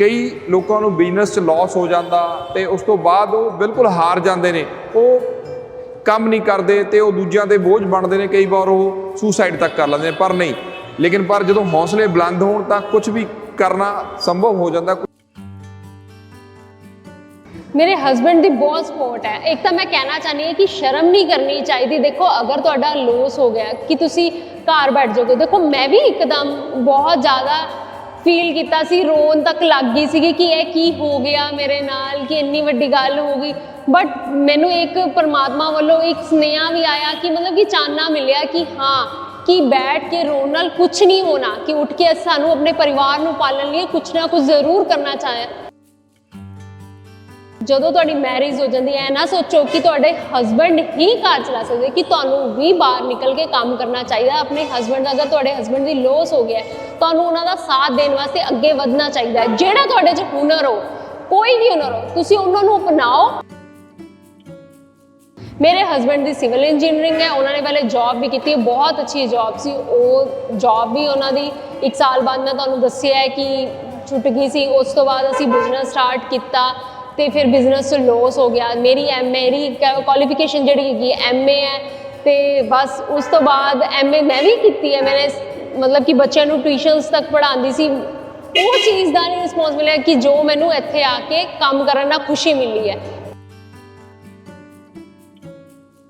ਕਈ ਲੋਕਾਂ ਨੂੰ ਬਿਜ਼ਨਸ 'ਚ ਲਾਸ ਹੋ ਜਾਂਦਾ ਤੇ ਉਸ ਤੋਂ ਬਾਅਦ ਉਹ ਬਿਲਕੁਲ ਹਾਰ ਜਾਂਦੇ ਨੇ। ਉਹ ਕੰਮ ਨਹੀਂ ਕਰਦੇ ਤੇ ਉਹ ਦੂਜਿਆਂ ਤੇ ਬੋਝ ਬਣਦੇ ਨੇ, ਕਈ ਵਾਰ ਉਹ ਸੁਸਾਈਡ ਤੱਕ ਕਰ ਲੈਂਦੇ ਨੇ, ਪਰ ਨਹੀਂ। ਲੇਕਿਨ ਪਰ ਜਦੋਂ ਹੌਸਲੇ ਬੁਲੰਦ ਹੋਣ ਤਾਂ ਕੁਝ ਵੀ ਕਰਨਾ ਸੰਭਵ ਹੋ ਜਾਂਦਾ। ਮੇਰੇ ਹਸਬੰਡ ਦੀ ਬਹੁਤ ਸਪੋਰਟ ਹੈ। ਇੱਕ ਤਾਂ ਮੈਂ ਕਹਿਣਾ ਚਾਹਨੀ ਹਾਂ ਕਿ ਸ਼ਰਮ ਨਹੀਂ ਕਰਨੀ ਚਾਹੀਦੀ। ਦੇਖੋ, ਅਗਰ ਤੁਹਾਡਾ ਲੋਸ ਹੋ ਗਿਆ, ਕਿ ਤੁਸੀਂ ਘਰ ਬੈਠ ਜਾਓਗੇ। ਦੇਖੋ, ਮੈਂ ਵੀ ਇੱਕਦਮ ਬਹੁਤ ਜ਼ਿਆਦਾ ਫੀਲ ਕੀਤਾ ਸੀ, ਰੋਣ ਤੱਕ ਲੱਗ ਗਈ ਸੀਗੀ ਕਿ ਇਹ ਕੀ ਹੋ ਗਿਆ ਮੇਰੇ ਨਾਲ, ਕਿ ਇੰਨੀ ਵੱਡੀ ਗੱਲ ਹੋ ਗਈ। ਬਟ ਮੈਨੂੰ ਇੱਕ ਪਰਮਾਤਮਾ ਵੱਲੋਂ ਇੱਕ ਸੁਨੇਹਾ ਵੀ ਆਇਆ ਕਿ ਮਤਲਬ ਕਿ ਚਾਨਣਾ ਮਿਲਿਆ ਕਿ ਹਾਂ, ਕਿ ਬੈਠ ਕੇ ਰੋਣ ਨਾਲ ਕੁਝ ਨਹੀਂ ਹੋਣਾ, ਕਿ ਉੱਠ ਕੇ ਸਾਨੂੰ ਆਪਣੇ ਪਰਿਵਾਰ ਨੂੰ ਪਾਲਣ ਲਈ ਕੁਝ ਨਾ ਕੁਝ ਜ਼ਰੂਰ ਕਰਨਾ ਚਾਹੀਦਾ ਜਦੋਂ ਤੁਹਾਡੀ ਮੈਰਿਜ ਹੋ ਜਾਂਦੀ ਹੈ ਨਾ ਸੋਚੋ ਕਿ ਤੁਹਾਡੇ ਹਸਬੰਡ ਹੀ ਘਰ ਚਲਾ ਸਕਦੇ, ਕਿ ਤੁਹਾਨੂੰ ਵੀ ਬਾਹਰ ਨਿਕਲ ਕੇ ਕੰਮ ਕਰਨਾ ਚਾਹੀਦਾ, ਆਪਣੇ ਹਸਬੰਡ ਦਾ ਅਗਰ ਤੁਹਾਡੇ ਹਸਬੰਡ ਦੀ ਲੋਸ ਹੋ ਗਿਆ ਤੁਹਾਨੂੰ ਉਹਨਾਂ ਦਾ ਸਾਥ ਦੇਣ ਵਾਸਤੇ ਅੱਗੇ ਵਧਣਾ ਚਾਹੀਦਾ ਹੈ। ਜਿਹੜਾ ਤੁਹਾਡੇ 'ਚ ਹੁਨਰ ਹੋ, ਕੋਈ ਵੀ ਹੁਨਰ ਹੋ, ਤੁਸੀਂ ਉਹਨਾਂ ਨੂੰ ਅਪਣਾਓ। ਮੇਰੇ ਹਸਬੰਡ ਦੀ ਸਿਵਲ ਇੰਜੀਨੀਅਰਿੰਗ ਹੈ, ਉਹਨਾਂ ਨੇ ਪਹਿਲੇ ਜੌਬ ਵੀ ਕੀਤੀ ਬਹੁਤ ਅੱਛੀ ਜੌਬ ਸੀ। ਉਹ ਜੌਬ ਵੀ ਉਹਨਾਂ ਦੀ ਇੱਕ ਸਾਲ ਬਾਅਦ ਮੈਂ ਤੁਹਾਨੂੰ ਦੱਸਿਆ ਹੈ ਕਿ ਛੁੱਟ ਗਈ ਸੀ। ਉਸ ਤੋਂ ਬਾਅਦ ਅਸੀਂ ਬਿਜ਼ਨਸ ਸਟਾਰਟ ਕੀਤਾ। ਤੇ ਫਿਰ ਬਿਜ਼ਨਸ ਲੋਸ ਹੋ ਗਿਆ। ਮੇਰੀ ਐਮ ਮੇਰੀ ਕੁਆਲੀਫਿਕੇਸ਼ਨ ਜਿਹੜੀ ਹੈਗੀ ਐਮਏ ਹੈ। ਤੇ ਬਸ ਉਸ ਤੋਂ ਬਾਅਦ ਐਮਏ ਮੈਂ ਵੀ ਕੀਤੀ ਹੈ। ਮੈਨੇ ਮਤਲਬ ਕਿ ਬੱਚਿਆਂ ਨੂੰ ਟਿਊਸ਼ਨਸ ਤੱਕ ਪੜ੍ਹਾਉਂਦੀ ਸੀ। ਉਹ ਚੀਜ਼ ਦਾ ਨਹੀਂ ਰਿਸਪੌਂਸਿਬਲ ਮਿਲਿਆ ਕਿ ਜੋ ਮੈਨੂੰ ਇੱਥੇ ਆ ਕੇ ਕੰਮ ਕਰਨ ਨਾਲ ਖੁਸ਼ੀ ਮਿਲੀ ਹੈ।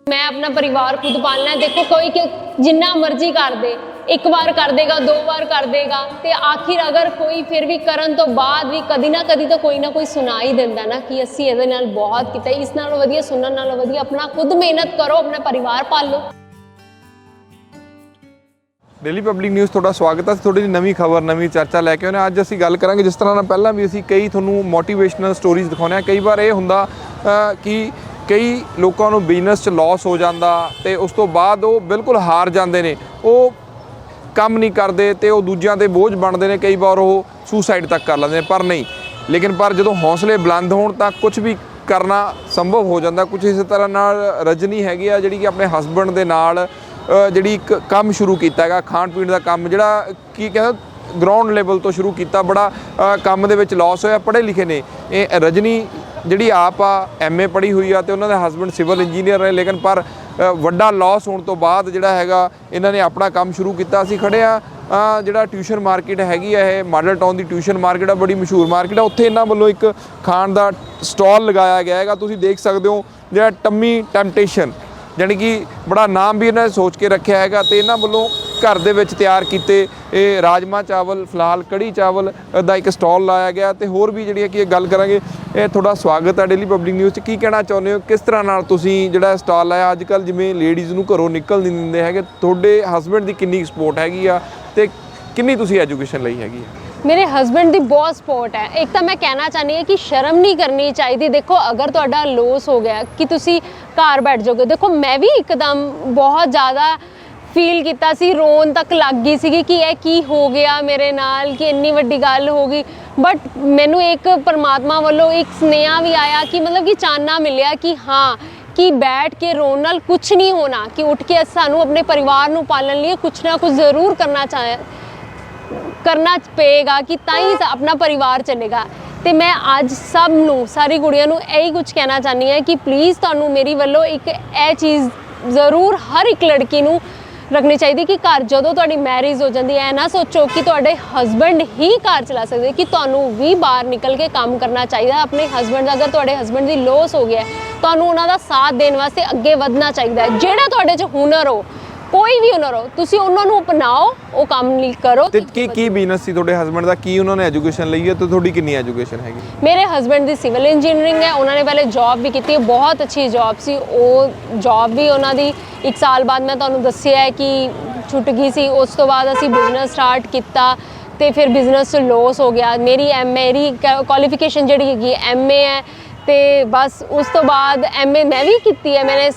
ਮੈਂ ਆਪਣਾ ਪਰਿਵਾਰ ਖੁਦ ਪਾਲਣਾ ਦੇਖੋ, ਕੋਈ ਕਿ, ਜਿੰਨਾ ਮਰਜ਼ੀ ਕਰ ਦੇ। ਇੱਕ ਵਾਰ ਕਰ ਦੇਗਾ, ਦੋ ਵਾਰ ਕਰ ਦੇਗਾ। ਤੇ ਆਖਿਰ ਅਗਰ ਕੋਈ ਫਿਰ ਵੀ ਕਰਨ ਤੋਂ ਬਾਅਦ ਵੀ ਕਦੀ ਨਾ ਕਦੀ ਤਾਂ ਕੋਈ ਨਾ ਕੋਈ ਸੁਣਾ ਹੀ ਦਿੰਦਾ ਨਾ ਕਿ ਅਸੀਂ ਇਹਦੇ ਨਾਲ ਬਹੁਤ ਕੀਤਾ। ਇਸ ਨਾਲੋਂ ਵਧੀਆ, ਸੁਣਨ ਨਾਲੋਂ ਵਧੀਆ ਆਪਣਾ ਖੁਦ ਮਿਹਨਤ ਕਰੋ, ਆਪਣਾ ਪਰਿਵਾਰ ਪਾਲੋ। ਡੇਲੀ ਪਬਲਿਕ ਨਿਊਜ਼ ਤੁਹਾਡਾ ਸਵਾਗਤ ਹੈ। ਤੁਹਾਡੀ ਜਿਹੀ ਨਵੀਂ ਖਬਰ, ਨਵੀਂ ਚਰਚਾ ਲੈ ਕੇ ਆਉਂਦੇ ਹਾਂ। ਅੱਜ ਅਸੀਂ ਗੱਲ ਕਰਾਂਗੇ, ਜਿਸ ਤਰ੍ਹਾਂ ਨਾਲ ਪਹਿਲਾਂ ਵੀ ਅਸੀਂ ਕਈ ਤੁਹਾਨੂੰ ਮੋਟੀਵੇਸ਼ਨਲ ਸਟੋਰੀਜ਼ ਦਿਖਾਉਂਦੇ ਹਾਂ। ਕਈ ਵਾਰ ਇਹ ਹੁੰਦਾ ਕਿ ਕਈ ਲੋਕਾਂ ਨੂੰ ਬਿਜ਼ਨਸ 'ਚ ਲਾਸ ਹੋ ਜਾਂਦਾ ਤੇ ਉਸ ਤੋਂ ਬਾਅਦ ਉਹ ਬਿਲਕੁਲ ਹਾਰ ਜਾਂਦੇ ਨੇ। ਉਹ ਕੰਮ ਨਹੀਂ ਕਰਦੇ ਤੇ ਉਹ ਦੂਜਿਆਂ ਤੇ ਬੋਝ ਬਣਦੇ ਨੇ, ਕਈ ਵਾਰ ਉਹ ਸੁਸਾਈਡ ਤੱਕ ਕਰ ਲੈਂਦੇ ਨੇ, ਪਰ ਨਹੀਂ। ਲੇਕਿਨ ਪਰ ਜਦੋਂ ਹੌਸਲੇ ਬੁਲੰਦ ਹੋਣ ਤਾਂ ਕੁਝ ਵੀ ਕਰਨਾ ਸੰਭਵ ਹੋ ਜਾਂਦਾ। ਕੁਝ ਇਸੇ ਤਰ੍ਹਾਂ ਨਾਲ ਰਜਨੀ ਹੈਗੀ ਆ, ਜਿਹੜੀ ਕਿ ਆਪਣੇ ਹਸਬੰਡ ਦੇ ਨਾਲ ਜਿਹੜੀ ਇੱਕ ਕੰਮ ਸ਼ੁਰੂ ਕੀਤਾ ਹੈਗਾ, ਖਾਣ ਪੀਣ ਦਾ ਕੰਮ, ਜਿਹੜਾ ਕੀ ਕਹਿੰਦਾ ਗਰਾਊਂਡ ਲੈਵਲ ਤੋਂ ਸ਼ੁਰੂ ਕੀਤਾ, ਬੜਾ ਕੰਮ ਦੇ ਵਿੱਚ ਲਾਸ ਹੋਇਆ, ਪੜ੍ਹੇ ਲਿਖੇ ਨੇ। ਇਹ ਰਜਨੀ ਜਿਹੜੀ ਆਪ ਆ ਐਮਏ ਪੜ੍ਹੀ ਹੋਈ ਆ ਤੇ ਉਹਨਾਂ ਦੇ ਹਸਬੰਡ ਸਿਵਲ ਇੰਜੀਨੀਅਰ ਨੇ, ਲੇਕਿਨ ਪਰ ਵੱਡਾ ਲਾਸ ਹੋਣ ਤੋਂ ਬਾਅਦ ਜਿਹੜਾ ਹੈਗਾ, ਇਹਨਾਂ ਨੇ ਆਪਣਾ ਕੰਮ ਸ਼ੁਰੂ ਕੀਤਾ। ਅਸੀਂ ਖੜੇ ਆ ਜਿਹੜਾ ਟਿਊਸ਼ਨ ਮਾਰਕੀਟ ਹੈਗੀ ਆ, ਇਹ ਮਾਡਲ ਟਾਊਨ ਦੀ ਟਿਊਸ਼ਨ ਮਾਰਕੀਟ ਆ, ਬੜੀ ਮਸ਼ਹੂਰ ਮਾਰਕੀਟ ਆ। ਉੱਥੇ ਇਹਨਾਂ ਵੱਲੋਂ ਇੱਕ ਖਾਣ ਦਾ ਸਟਾਲ ਲਗਾਇਆ ਗਿਆ ਹੈਗਾ। ਤੁਸੀਂ ਦੇਖ ਸਕਦੇ ਹੋ, ਜਿਹੜਾ ਟੰਮੀ ਟੈਂਪਟੇਸ਼ਨ ਜਾਣੀ ਕਿ ਬੜਾ ਨਾਮ ਵੀ ਇਹਨਾਂ ਨੇ ਸੋਚ ਕੇ ਰੱਖਿਆ ਹੈਗਾ ਤੇ ਇਹਨਾਂ ਵੱਲੋਂ ਘਰ ਦੇ ਵਿੱਚ ਤਿਆਰ ਕੀਤੇ ਇਹ ਰਾਜਮਾ ਚਾਵਲ, ਫਿਲਹਾਲ ਕੜੀ ਚਾਵਲ ਦਾ ਇੱਕ ਸਟਾਲ ਲਾਇਆ ਗਿਆ ਤੇ ਹੋਰ ਵੀ ਜਿਹੜੀਆਂ ਕਿ ਇਹ ਗੱਲ ਕਰਾਂਗੇ, ਇਹ ਤੁਹਾਡਾ ਸਵਾਗਤ ਹੈ ਡੇਲੀ ਪਬਲਿਕ ਨਿਊਜ਼ 'ਚ। ਕੀ ਕਹਿਣਾ ਚਾਹੁੰਦੇ ਹੋ? ਕਿਸ ਤਰ੍ਹਾਂ ਨਾਲ ਤੁਸੀਂ ਜਿਹੜਾ ਸਟਾਲ ਲਾਇਆ? ਅੱਜ ਕੱਲ ਜਿਵੇਂ ਲੇਡੀਜ਼ ਨੂੰ ਘਰੋਂ ਨਿਕਲ ਨਹੀਂ ਦਿੰਦੇ ਹੈਗੇ, ਤੁਹਾਡੇ ਹਸਬੰਡ ਦੀ ਕਿੰਨੀ ਸਪੋਰਟ ਹੈਗੀ ਆ ਤੇ ਕਿੰਨੀ ਤੁਸੀਂ ਐਜੂਕੇਸ਼ਨ ਲਈ ਹੈਗੀ ਆ? ਮੇਰੇ ਹਸਬੰਡ ਦੀ ਬਹੁਤ ਸਪੋਰਟ ਹੈ। ਇੱਕ ਤਾਂ ਮੈਂ ਕਹਿਣਾ ਚਾਹਨੀ ਹਾਂ ਕਿ ਸ਼ਰਮ ਨਹੀਂ ਕਰਨੀ ਚਾਹੀਦੀ। ਦੇਖੋ, ਅਗਰ ਤੁਹਾਡਾ ਲੋਸ ਹੋ ਗਿਆ, ਕਿ ਤੁਸੀਂ ਘਰ ਬੈਠ ਜਾਓਗੇ। ਦੇਖੋ, ਮੈਂ ਵੀ ਇੱਕਦਮ ਬਹੁਤ ਜ਼ਿਆਦਾ ਫੀਲ ਕੀਤਾ ਸੀ, ਰੋਣ ਤੱਕ ਲੱਗ ਗਈ ਸੀਗੀ ਕਿ ਇਹ ਕੀ ਹੋ ਗਿਆ ਮੇਰੇ ਨਾਲ, ਕਿ ਇੰਨੀ ਵੱਡੀ ਗੱਲ ਹੋ ਗਈ। ਬਟ ਮੈਨੂੰ ਇੱਕ ਪਰਮਾਤਮਾ ਵੱਲੋਂ ਇੱਕ ਸੁਨੇਹਾ ਵੀ ਆਇਆ ਕਿ ਮਤਲਬ ਕਿ ਚਾਨਣਾ ਮਿਲਿਆ ਕਿ ਹਾਂ, ਕਿ ਬੈਠ ਕੇ ਰੋਣ ਨਾਲ ਕੁਝ ਨਹੀਂ ਹੋਣਾ, ਕਿ ਉੱਠ ਕੇ ਸਾਨੂੰ ਆਪਣੇ ਪਰਿਵਾਰ ਨੂੰ ਪਾਲਣ ਲਈ ਕੁਝ ਨਾ ਕੁਝ ਜ਼ਰੂਰ ਕਰਨਾ ਚਾਹੀਦਾ ਕਰਨਾ ਪਏਗਾ ਕਿ ਤਾਂ ਹੀ ਆਪਣਾ ਪਰਿਵਾਰ ਚੱਲੇਗਾ। ਤੇ ਮੈਂ ਅੱਜ ਸਭ ਨੂੰ, ਸਾਰੀ ਕੁੜੀਆਂ ਨੂੰ ਇਹੀ ਕੁਝ ਕਹਿਣਾ ਚਾਹਨੀ ਹਾਂ ਕਿ ਪਲੀਜ਼ ਤੁਹਾਨੂੰ ਮੇਰੀ ਵੱਲੋਂ ਇੱਕ ਇਹ ਚੀਜ਼ ਜ਼ਰੂਰ ਹਰ ਇੱਕ ਲੜਕੀ ਨੂੰ ਰੱਖਣੀ ਚਾਹੀਦੀ ਕਿ ਘਰ ਜਦੋਂ ਤੁਹਾਡੀ ਮੈਰਿਜ ਹੋ ਜਾਂਦੀ ਹੈ ਨਾ ਸੋਚੋ ਕਿ ਤੁਹਾਡੇ ਹਸਬੰਡ ਹੀ ਘਰ ਚਲਾ ਸਕਦੇ ਕਿ ਤੁਹਾਨੂੰ ਵੀ ਬਾਹਰ ਨਿਕਲ ਕੇ ਕੰਮ ਕਰਨਾ ਚਾਹੀਦਾ। ਆਪਣੇ ਹਸਬੰਡ ਦਾ ਅਗਰ ਤੁਹਾਡੇ ਹਸਬੰਡ ਦੀ ਲੋਸ ਹੋ ਗਿਆ, ਤੁਹਾਨੂੰ ਉਹਨਾਂ ਦਾ ਸਾਥ ਦੇਣ ਵਾਸਤੇ ਅੱਗੇ ਵਧਣਾ ਚਾਹੀਦਾ ਹੈ। ਜਿਹੜਾ ਤੁਹਾਡੇ 'ਚ ਹੁਨਰ ਹੋ ਕੋਈ ਵੀ ਹੁਨਰ ਹੋ ਤੁਸੀਂ ਉਹਨਾਂ ਨੂੰ ਅਪਣਾਓ ਉਹ ਕੰਮ ਲਈ ਕਰੋ। ਤੇ ਕੀ ਕੀ ਬਿਜ਼ਨਸ ਸੀ ਤੁਹਾਡੇ ਹਸਬੰਡ ਦਾ? ਕੀ ਉਹਨਾਂ ਨੇ ਐਜੂਕੇਸ਼ਨ ਲਈ ਹੈ ਤੇ ਤੁਹਾਡੀ ਕਿੰਨੀ ਐਜੂਕੇਸ਼ਨ ਹੈਗੀ? ਮੇਰੇ ਹਸਬੰਡ ਦੀ ਸਿਵਲ ਇੰਜੀਨੀਅਰਿੰਗ ਹੈ ਉਹਨਾਂ ਨੇ ਪਹਿਲੇ ਜੌਬ ਵੀ ਕੀਤੀ ਹੈ ਬਹੁਤ ਅੱਛੀ ਜੌਬ ਸੀ। ਉਹ ਜੌਬ ਵੀ ਉਹਨਾਂ ਦੀ ਇੱਕ ਸਾਲ ਬਾਅਦ ਮੈਂ ਤੁਹਾਨੂੰ ਦੱਸਿਆ ਹੈ ਕਿ ਛੁੱਟ ਗਈ ਸੀ। ਉਸ ਤੋਂ ਬਾਅਦ ਅਸੀਂ ਬਿਜ਼ਨਸ ਸਟਾਰਟ ਕੀਤਾ ਤੇ ਫਿਰ ਬਿਜ਼ਨਸ ਲਾਸ ਹੋ ਗਿਆ। ਮੇਰੀ ਐਮ ਮੇਰੀ ਕੁਆਲੀਫਿਕੇਸ਼ਨ ਜਿਹੜੀ ਹੈਗੀ ਐਮਏ ਹੈ ਤੇ ਬਸ ਉਸ ਤੋਂ ਬਾਅਦ ਐਮਏ ਮੈਂ ਵੀ ਕੀਤੀ ਹੈ। ਮੈंने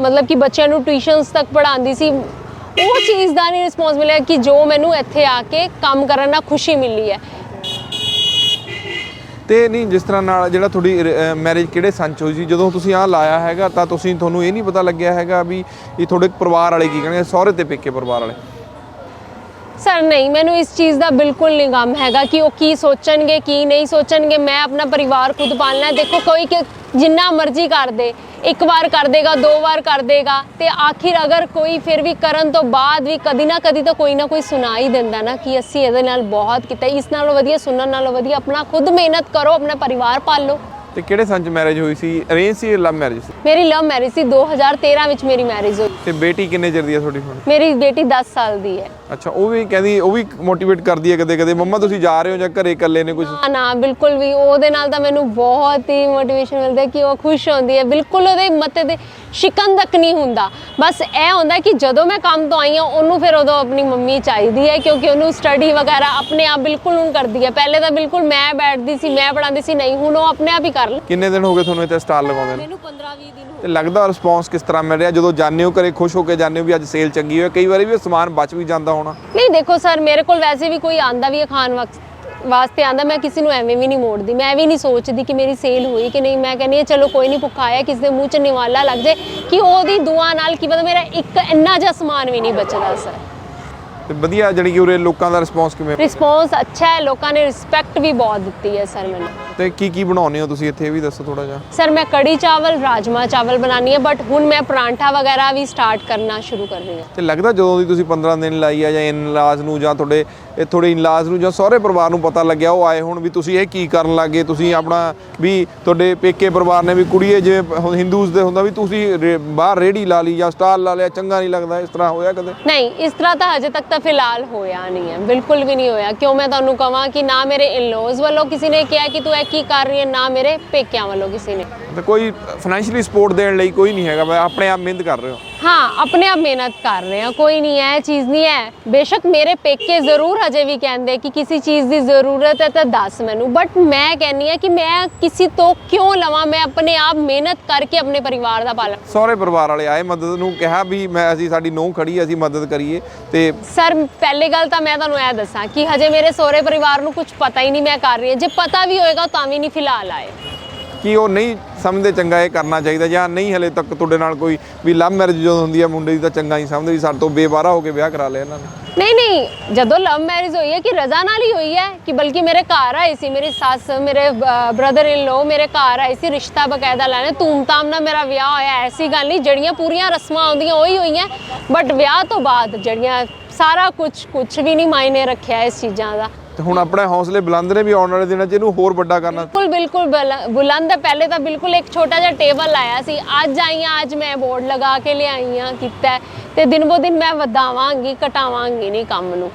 ਮਤਲਬ ਕਿ ਬੱਚਿਆਂ ਨੂੰ ਟਿਊਸ਼ਨਸ ਤੱਕ ਪੜ੍ਹਾਉਂਦੀ ਸੀ। ਉਹ ਚੀਜ਼ ਦਾ ਨਹੀਂ ਰਿਸਪੌਂਸਿਬਲ ਹੈ ਕਿ ਜੋ ਮੈਨੂੰ ਇੱਥੇ ਆ ਕੇ ਕੰਮ ਕਰਨ ਨਾਲ ਖੁਸ਼ੀ ਮਿਲੀ ਹੈ। ਤੇ ਨਹੀਂ, ਜਿਸ ਤਰ੍ਹਾਂ ਨਾਲ ਜਿਹੜਾ ਤੁਹਾਡੀ ਮੈਰਿਜ ਕਿਹੜੇ ਸੰਨ ਹੋਈ ਸੀ? ਜਦੋਂ ਤੁਸੀਂ ਆਹ ਲਾਇਆ ਹੈਗਾ ਤਾਂ ਤੁਸੀਂ, ਤੁਹਾਨੂੰ ਇਹ ਨਹੀਂ ਪਤਾ ਲੱਗਿਆ ਹੈਗਾ ਵੀ ਇਹ ਤੁਹਾਡੇ ਪਰਿਵਾਰ ਵਾਲੇ ਕੀ ਕਹਿਣਗੇ ਸਹੁਰੇ ਤੇ ਪੇਕੇ ਪਰਿਵਾਰ ਵਾਲੇ। ਸਰ, ਨਹੀਂ, ਮੈਨੂੰ ਇਸ ਚੀਜ਼ ਦਾ ਬਿਲਕੁਲ ਨਹੀਂ ਗਮ ਹੈਗਾ ਕਿ ਉਹ ਕੀ ਸੋਚਣਗੇ, ਕੀ ਨਹੀਂ ਸੋਚਣਗੇ। ਮੈਂ ਆਪਣਾ ਪਰਿਵਾਰ ਖੁਦ ਪਾਲਣਾ ਦੇਖੋ, ਕੋਈ ਕਿ ਜਿੰਨਾ ਮਰਜ਼ੀ ਕਰ ਦੇ। ਇੱਕ ਵਾਰ ਕਰ ਦੇਗਾ, ਦੋ ਵਾਰ ਕਰ ਦੇਗਾ। ਤੇ ਆਖਿਰ ਅਗਰ ਕੋਈ ਫਿਰ ਵੀ ਕਰਨ ਤੋਂ ਬਾਅਦ ਵੀ ਕਦੀ ਨਾ ਕਦੀ ਤਾਂ ਕੋਈ ਨਾ ਕੋਈ ਸੁਣਾ ਹੀ ਦਿੰਦਾ ਨਾ ਕਿ ਅਸੀਂ ਇਹਦੇ ਨਾਲ ਬਹੁਤ ਕੀਤਾ। ਇਸ ਨਾਲੋਂ ਵਧੀਆ, ਸੁਣਨ ਨਾਲੋਂ ਵਧੀਆ, ਆਪਣਾ ਖੁਦ ਮਿਹਨਤ ਕਰੋ, ਆਪਣਾ ਪਰਿਵਾਰ ਪਾਲੋ। ਤੇ ਕਿਹੜੇ ਚ ਮੈਰਿਜ ਹੋਈ ਸੀ? ਅਰੇਂਜ ਸੀ ਲਵ ਮੈਰਿਜ ਸੀ? ਮੇਰੀ ਲਵ ਮੈਰਿਜ ਸੀ 2013 ਵਿੱਚ ਮੇਰੀ ਮੈਰਿਜ ਹੋਈ। ਤੇ ਬੇਟੀ ਕਿੰਨੇ ਚਿਰ ਦੀ ਹੈ ਤੁਹਾਡੀ ਹੁਣ? ਮੇਰੀ ਬੇਟੀ 10 ਸਾਲ ਦੀ ਹੈ। ਅੱਛਾ ਉਹ ਵੀ ਕਹਿੰਦੀ ਉਹ ਵੀ ਮੋਟੀਵੇਟ ਕਰਦੀ ਹੈ ਕਦੇ ਕਦੇ ਮੰਮਾ ਤੁਸੀਂ ਜਾ ਰਹੇ ਹੋ ਜਾਂ ਘਰੇ ਇਕੱਲੇ ਨੇ ਕੁਝ ਨਾ ਨਾ ਬਿਲਕੁਲ ਵੀ। ਉਹਦੇ ਨਾਲ ਤਾਂ ਮੈਨੂੰ ਬਹੁਤ ਹੀ ਮੋਟੀਵੇਸ਼ਨ ਮਿਲਦਾ ਕਿ ਉਹ ਖੁਸ਼ ਹੁੰਦੀ ਹੈ। ਬਿਲਕੁਲ ਉਹਦੇ ਮੱਥੇ ਤੇ ਸ਼ਿਕਨ ਤੱਕ ਨਹੀਂ ਹੁੰਦਾ। ਬਸ ਇਹ ਹੁੰਦਾ ਕਿ ਜਦੋਂ ਮੈਂ ਕੰਮ ਤੋਂ ਆਈ ਹਾਂ ਉਹਨੂੰ ਫਿਰ ਉਦੋਂ ਆਪਣੀ ਮੰਮੀ ਚਾਹੀਦੀ ਹੈ ਕਿਉਂਕਿ ਉਹਨੂੰ ਸਟੱਡੀ ਵਗੈਰਾ ਆਪਣੇ ਆਪ ਬਿਲਕੁਲ ਹੁਣ ਕਰਦੀ ਹੈ। ਪਹਿਲੇ ਤਾਂ ਬਿਲਕੁਲ ਮੈਂ ਬੈਠਦੀ ਸੀ ਮੈਂ ਪੜਾਉਂਦੀ ਸੀ ਨਹੀਂ ਹੁਣ ਉਹ ਆਪਣੇ ਆਪ ਹੀ ਕਰ ਲੈ ਕਿੰਨੇ ਦਿਨ ਹੋ ਗਏ ਤੁਹਾਨੂੰ ਇੱਥੇ ਸਟਾਲ ਲਗਾਉਂਦੇ ਨੂੰ? ਮੈਨੂੰ 15 20 ਦਿਨ ਤੇ ਲੱਗਦਾ ਰਿਸਪੌਂਸ ਕਿਸ ਤਰ੍ਹਾਂ ਮਿਲ ਰਿਹਾ? ਜਦੋਂ ਜਾਂਦੇ ਹੋ ਘਰੇ ਖੁਸ਼ ਹੋ ਕੇ ਜਾਂਦੇ ਹੋ ਵੀ ਅੱਜ ਸੇਲ ਚੰਗੀ ਹੋਈ ਕਈ ਵਾਰੀ ਵੀ ਉਹ ਸਮਾਨ ਬਚ ਵੀ ਜਾਂਦਾ ਹੋਣਾ। ਨਹੀਂ ਦੇਖੋ ਸਰ ਮੇਰੇ ਕੋਲ ਵੈਸੇ ਵੀ ਕੋਈ ਆਂਦਾ ਵੀ ਹੈ ਖਾਣ ਵਕਤ ਵਾਸਤੇ ਆਂਦਾ ਮੈਂ ਕਿਸੇ ਨੂੰ ਐਵੇਂ ਵੀ ਨਹੀਂ ਮੋੜਦੀ। ਮੈਂ ਵੀ ਨਹੀਂ ਸੋਚਦੀ ਕਿ ਮੇਰੀ ਸੇਲ ਹੋਈ ਕਿ ਨਹੀਂ। ਮੈਂ ਕਹਿੰਦੀ ਚਲੋ ਕੋਈ ਨਹੀਂ ਭੁੱਖਾ ਆਇਆ ਕਿਸੇ ਦੇ ਮੂੰਹ 'ਚ ਨਿਵਾਲਾ ਲੱਗ ਜਾਏ ਕਿ ਉਹਦੀ ਦੁਆ ਨਾਲ ਕੀ ਪਤਾ ਮੇਰਾ ਇੱਕ ਇੰਨਾ ਜਿਹਾ ਸਮਾਨ ਵੀ ਨਹੀਂ ਬਚਦਾ ਸਰ ਤੇ ਵਧੀਆ ਜਾਣੀ ਕਿ ਉਰੇ ਲੋਕਾਂ ਦਾ ਰਿਸਪੌਂਸ ਕਿਵੇਂ? ਰਿਸਪੌਂਸ ਅੱਛਾ ਹੈ ਲੋਕਾਂ ਨੇ ਰਿਸਪੈਕਟ ਵੀ ਬਹੁਤ ਦਿੱਤੀ ਹੈ ਸਰ ਮੈਨੂੰ। ਤੇ ਕੀ ਕੀ ਬਣਾਉਂਦੇ ਹੋ ਤੁਸੀਂ ਇੱਥੇ ਇਹ ਵੀ ਦੱਸੋ ਥੋੜਾ ਜਿਹਾ? ਸਰ ਮੈਂ ਕੜੀ ਚਾਵਲ ਰਾਜਮਾ ਚਾਵਲ ਬਣਾਉਣੀ ਹੈ ਬਟ ਹੁਣ ਮੈਂ ਪਰਾਂਠਾ ਵਗੈਰਾ ਵੀ ਸਟਾਰਟ ਕਰਨਾ ਸ਼ੁਰੂ ਕਰ ਰਹੀ ਹਾਂ। ਤੇ ਲੱਗਦਾ ਜਦੋਂ ਦੀ ਤੁਸੀਂ 15 ਦਿਨ ਲਾਈ ਆ ਜਾਂ ਇਨ-ਲਾਜ਼ ਨੂੰ ਜਾਂ ਤੁਹਾਡੇ ਇਹ ਥੋੜੇ ਇਨ-ਲਾਜ਼ ਨੂੰ ਜਾਂ ਸਹੁਰੇ ਪਰਿਵਾਰ ਨੂੰ ਪਤਾ ਲੱਗਿਆ, ਉਹ ਆਏ ਹੁਣ ਵੀ ਤੁਸੀਂ ਇਹ ਕੀ ਕਰਨ ਲੱਗੇ? ਤੁਸੀਂ ਆਪਣਾ ਵੀ ਤੁਹਾਡੇ ਪੇਕੇ ਪਰਿਵਾਰ ਨੇ ਵੀ ਕੁੜੀਏ ਜਿਵੇਂ ਹੁਣ ਦੇ ਹੁੰਦਾ ਵੀ ਤੁਸੀਂ ਬਾਹਰ ਰੇੜੀ ਲਾ ਲਈ ਜਾਂ ਸਟਾਲ ਲਾ ਲਿਆ, ਚੰਗਾ ਨਹੀਂ ਲੱਗਦਾ, ਇਸ ਤਰ੍ਹਾਂ ਹੋਇਆ ਕਦੇ? ਨਹੀਂ, ਇਸ ਤਰ੍ਹਾਂ ਤਾਂ ਹਜੇ ਤੱਕ ਤਾਂ ਫਿਲਹਾਲ ਹੋਇਆ ਨਹੀਂ ਹੈ, ਬਿਲਕੁਲ ਵੀ ਨਹੀਂ ਹੋਇਆ। ਕਿਉਂ ਮੈਂ ਤੁਹਾਨੂੰ ਕਹਾਂ ਕਿ ਨਾ ਮੇਰੇ ਇਨ-ਲॉज ਵੱਲੋਂ ਕਿਸੇ ਨੇ ਕਿਹਾ ਕਿ ਤੂੰ ਇਹ ਕੀ ਕਰ ਰਹੀ ਹੈ, ਨਾ ਮੇਰੇ ਪੇਕਿਆਂ ਵੱਲੋਂ ਕਿਸੇ ਨੇ। ਤੇ ਕੋਈ ਫਾਈਨੈਂਸ਼ੀਅਲੀ ਸਪੋਰਟ ਦੇਣ ਲਈ ਕੋਈ ਨਹੀਂ ਹੈਗਾ ਆਪਣੇ ਆਪ ਮਿਹਨਤ ਕਰ ਰਹੇ। ਹੋ ਹਾਂ ਆਪਣੇ ਆਪ ਮਿਹਨਤ ਕਰ ਰਹੇ ਹਾਂ ਕੋਈ ਨਹੀਂ ਹੈ ਚੀਜ਼ ਨਹੀਂ ਹੈ। ਬੇਸ਼ੱਕ ਮੇਰੇ ਪੇਕੇ ਜ਼ਰੂਰ ਹਜੇ ਵੀ ਕਹਿੰਦੇ ਕਿ ਕਿਸੇ ਚੀਜ਼ ਦੀ ਜ਼ਰੂਰਤ ਹੈ ਤਾਂ ਦੱਸ ਮੈਨੂੰ। ਬਟ ਮੈਂ ਕਹਿੰਨੀ ਆ ਕਿ ਮੈਂ ਕਿਸੇ ਤੋਂ ਕਿਉਂ ਲਵਾਂ? ਮੈਂ ਆਪਣੇ ਆਪ ਮਿਹਨਤ ਕਰਕੇ ਆਪਣੇ ਪਰਿਵਾਰ ਦਾ ਪਾਲਣ। ਸਹੁਰੇ ਪਰਿਵਾਰ ਵਾਲੇ ਆਏ ਮਦਦ ਨੂੰ ਕਿਹਾ ਵੀ ਮੈਂ ਅਸੀਂ ਸਾਡੀ ਨੂੰਹ ਖੜੀ ਹੈ ਅਸੀਂ ਮਦਦ ਕਰੀਏ ਤੇ ਸਰ ਪਹਿਲੀ ਗੱਲ ਤਾਂ ਮੈਂ ਤੁਹਾਨੂੰ ਇਹ ਦੱਸਾਂ ਕਿ ਹਜੇ ਮੇਰੇ ਸਹੁਰੇ ਪਰਿਵਾਰ ਨੂੰ ਕੁਝ ਪਤਾ ਹੀ ਨਹੀਂ ਮੈਂ ਕਰ ਰਹੀ ਹਾਂ। ਜੇ ਪਤਾ ਵੀ ਹੋਏਗਾ ਤਾਂ ਵੀ ਨਹੀਂ ਫਿਲਹਾਲ ਆਏ। ਕੀ ਉਹ ਨਹੀਂ ਸਮਝਦੇ ਚੰਗਾ ਇਹ ਕਰਨਾ ਚਾਹੀਦਾ ਜਾਂ ਨਹੀਂ ਹਲੇ ਤੱਕ ਤੁਹਾਡੇ ਨਾਲ ਕੋਈ ਵੀ ਲਵ ਮੈਰਿਜ ਜਦੋਂ ਹੁੰਦੀ ਹੈ ਮੁੰਡੇ ਦੀ ਤਾਂ ਚੰਗਾ ਨਹੀਂ ਸਮਝਦੇ ਵੀ ਸਾਡੇ ਤੋਂ ਬੇਵਾਰਾ ਹੋ ਕੇ ਵਿਆਹ ਕਰਾ ਲਿਆ ਇਹਨਾਂ ਨੇ। ਨਹੀਂ ਨਹੀਂ, ਜਦੋਂ ਲਵ ਮੈਰਿਜ ਹੋਈ ਹੈ ਕਿ ਰਜ਼ਾ ਨਾਲ ਹੀ ਹੋਈ ਹੈ ਕਿ ਬਲਕਿ ਮੇਰੇ ਘਰ ਆਈ ਸੀ, ਮੇਰੀ ਸੱਸ, ਮੇਰੇ ਬ੍ਰਦਰ ਇਨ ਲੋ ਮੇਰੇ ਘਰ ਆਈ ਸੀ, ਰਿਸ਼ਤਾ ਬਕਾਇਦਾ ਲੈਣੇ ਧੂਮਧਾਮ ਨਾਲ ਮੇਰਾ ਵਿਆਹ ਹੋਇਆ, ਐਸੀ ਗੱਲ ਨਹੀਂ, ਜਿਹੜੀਆਂ ਪੂਰੀਆਂ ਰਸਮਾਂ ਆਉਂਦੀਆਂ ਉਹੀ ਹੋਈਆਂ ਬਟ ਵਿਆਹ ਤੋਂ ਬਾਅਦ ਜਿਹੜੀਆਂ ਸਾਰਾ ਕੁਝ ਕੁਝ ਵੀ ਨਹੀਂ ਮਾਇਨੇ ਰੱਖਿਆ ਇਸ ਚੀਜ਼ਾਂ ਦਾ। ਤੇ ਹੁਣ ਆਪਣੇ ਹੌਸਲੇ ਬੁਲੰਦ ਨੇ ਵੀ ਆਉਣ ਵਾਲੇ ਦਿਨਾਂ 'ਚ ਇਹਨੂੰ ਹੋਰ ਵੱਡਾ ਕਰਨਾ ਬਿਲਕੁਲ ਬਿਲਕੁਲ ਬੁਲ- ਬੁਲੰਦ ਹੈ। ਪਹਿਲੇ ਤਾਂ ਬਿਲਕੁਲ ਇੱਕ ਛੋਟਾ ਜਿਹਾ ਟੇਬਲ ਆਇਆ ਸੀ ਅੱਜ ਆਈ ਹਾਂ ਅੱਜ ਮੈਂ ਬੋਰਡ ਲਗਾ ਕੇ ਲਿਆਈ ਹਾਂ ਕੀਤਾ ਹੈ। ਤੇ ਦਿਨ ਬੋ ਦਿਨ ਮੈਂ ਵਧਾਵਾਂਗੀ, ਘਟਾਵਾਂਗੀ ਨਹੀਂ ਕੰਮ ਨੂੰ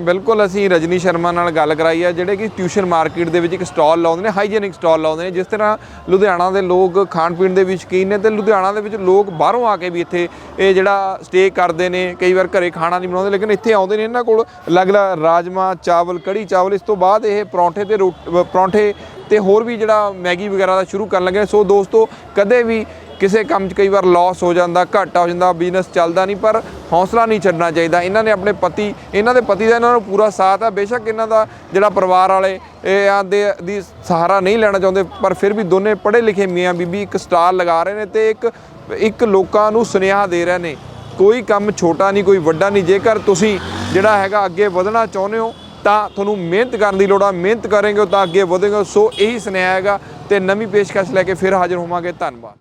ਬਿਲਕੁਲ ਅਸੀਂ ਰਜਨੀ ਸ਼ਰਮਾ ਨਾਲ ਗੱਲ ਕਰਾਈ ਆ, ਜਿਹੜੇ ਕਿ ਟਿਊਸ਼ਨ ਮਾਰਕੀਟ ਦੇ ਵਿੱਚ ਇੱਕ ਸਟਾਲ ਲਾਉਂਦੇ ਨੇ, ਹਾਈਜੀਨਿਕ ਸਟਾਲ ਲਾਉਂਦੇ ਨੇ, ਜਿਸ ਤਰ੍ਹਾਂ ਲੁਧਿਆਣਾ ਦੇ ਲੋਕ ਖਾਣ ਪੀਣ ਦੇ ਵਿੱਚ ਸ਼ੌਕੀਨ ਨੇ ਤੇ ਲੁਧਿਆਣਾ ਦੇ ਵਿੱਚ ਲੋਕ ਬਾਹਰੋਂ ਆ ਕੇ ਵੀ ਇੱਥੇ ਇਹ ਜਿਹੜਾ ਸਟੇ ਕਰਦੇ ਨੇ, ਕਈ ਵਾਰ ਘਰੇ ਖਾਣਾ ਨਹੀਂ ਬਣਾਉਂਦੇ, ਲੇਕਿਨ ਇੱਥੇ ਆਉਂਦੇ ਨੇ ਇਹਨਾਂ ਕੋਲ ਅਲੱਗ-ਅਲੱਗ ਰਾਜਮਾ, ਚਾਵਲ, ਕੜੀ ਚਾਵਲ, ਇਸ ਤੋਂ ਬਾਅਦ ਇਹ ਪਰੌਂਠੇ ਤੇ ਰੋਟ- ਪਰੌਂਠੇ ਤੇ ਹੋਰ ਵੀ ਜਿਹੜਾ ਮੈਗੀ ਵਗੈਰਾ ਦਾ ਸ਼ੁਰੂ ਕਰਨ ਲੱਗੇ ਸੋ ਦੋਸਤੋ, ਕਦੇ ਵੀ ਕਿਸੇ ਕੰਮ 'ਚ ਕਈ ਵਾਰ ਲਾਸ ਹੋ ਜਾਂਦਾ, ਘਾਟਾ ਹੋ ਜਾਂਦਾ ਬਿਜ਼ਨਸ ਚੱਲਦਾ ਨਹੀਂ, ਪਰ ਹੌਸਲਾ ਨਹੀਂ ਛੱਡਣਾ ਚਾਹੀਦਾ। ਇਹਨਾਂ ਨੇ ਆਪਣੇ ਪਤੀ, ਇਹਨਾਂ ਦੇ ਪਤੀ ਦਾ ਇਹਨਾਂ ਨੂੰ ਪੂਰਾ ਸਾਥ ਹੈ ਬੇਸ਼ੱਕ ਇਹਨਾਂ ਦਾ ਜਿਹੜਾ ਪਰਿਵਾਰ ਵਾਲੇ, ਇਹ ਆਦੇ ਦੀ ਸਹਾਰਾ ਨਹੀਂ ਲੈਣਾ ਚਾਹੁੰਦੇ, ਪਰ ਫਿਰ ਵੀ ਦੋਨੇ ਪੜ੍ਹੇ ਲਿਖੇ ਮੀਆਂ ਬੀਬੀ ਇੱਕ ਸਟਾਲ ਲਗਾ ਰਹੇ ਨੇ ਤੇ ਇੱਕ ਇੱਕ ਲੋਕਾਂ ਨੂੰ ਸੁਨੇਹਾ ਦੇ ਰਹੇ ਨੇ। ਕੋਈ ਕੰਮ ਛੋਟਾ ਨਹੀਂ, ਕੋਈ ਵੱਡਾ ਨਹੀਂ। ਜੇਕਰ ਤੁਸੀਂ ਜਿਹੜਾ ਹੈਗਾ ਅੱਗੇ ਵਧਣਾ ਚਾਹੁੰਦੇ ਹੋ, ਤਾਂ ਤੁਹਾਨੂੰ ਮਿਹਨਤ ਕਰਨ ਦੀ ਲੋੜ ਆ। ਮਿਹਨਤ ਕਰਾਂਗੇ ਤਾਂ ਅੱਗੇ ਵਧੇਗਾ। ਸੋ ਇਹੀ ਸੁਨੇਹਾ ਹੈਗਾ ਤੇ ਨਵੀਂ ਪੇਸ਼ਕਸ਼ ਲੈ ਕੇ ਫਿਰ ਹਾਜ਼ਰ ਹੋਵਾਂਗੇ। ਧੰਨਵਾਦ।